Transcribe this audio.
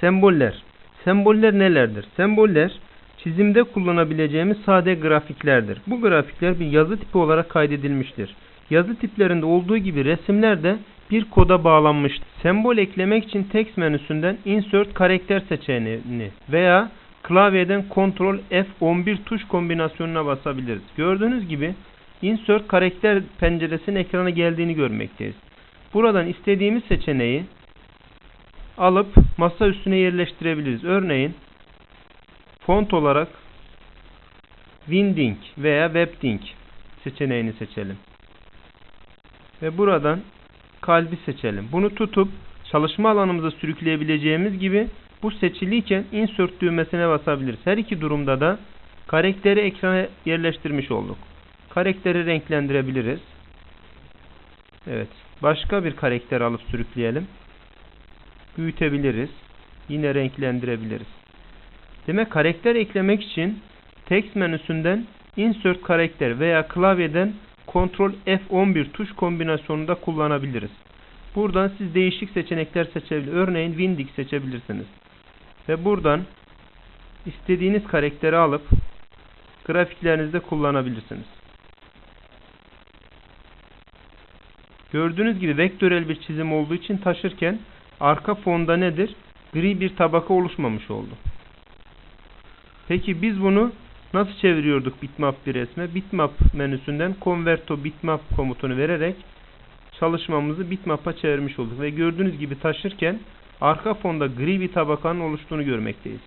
Semboller. Semboller nelerdir? Semboller çizimde kullanabileceğimiz sade grafiklerdir. Bu grafikler bir yazı tipi olarak kaydedilmiştir. Yazı tiplerinde olduğu gibi resimler de bir koda bağlanmıştır. Sembol eklemek için text menüsünden insert karakter seçeneğini veya klavyeden Ctrl F11 tuş kombinasyonuna basabiliriz. Gördüğünüz gibi insert karakter penceresinin ekrana geldiğini görmekteyiz. Buradan istediğimiz seçeneği alıp masa üstüne yerleştirebiliriz. Örneğin font olarak Winding veya Webding seçeneğini seçelim. Ve buradan kalbi seçelim. Bunu tutup çalışma alanımıza sürükleyebileceğimiz gibi bu seçiliyken insert düğmesine basabiliriz. Her iki durumda da karakteri ekrana yerleştirmiş olduk. Karakteri renklendirebiliriz. Evet. Başka bir karakter alıp sürükleyelim. Büyütebiliriz. Yine renklendirebiliriz. Demek karakter eklemek için text menüsünden insert karakter veya klavyeden Ctrl F11 tuş kombinasyonunda kullanabiliriz. Buradan siz değişik seçenekler seçebilir. Örneğin Windig seçebilirsiniz. Ve buradan istediğiniz karakteri alıp grafiklerinizde kullanabilirsiniz. Gördüğünüz gibi vektörel bir çizim olduğu için taşırken arka fonda nedir? Gri bir tabaka oluşmamış oldu. Peki biz bunu nasıl çeviriyorduk bitmap bir resme? Bitmap menüsünden convert to bitmap komutunu vererek çalışmamızı bitmap'a çevirmiş olduk. Ve gördüğünüz gibi taşırken arka fonda gri bir tabakanın oluştuğunu görmekteyiz.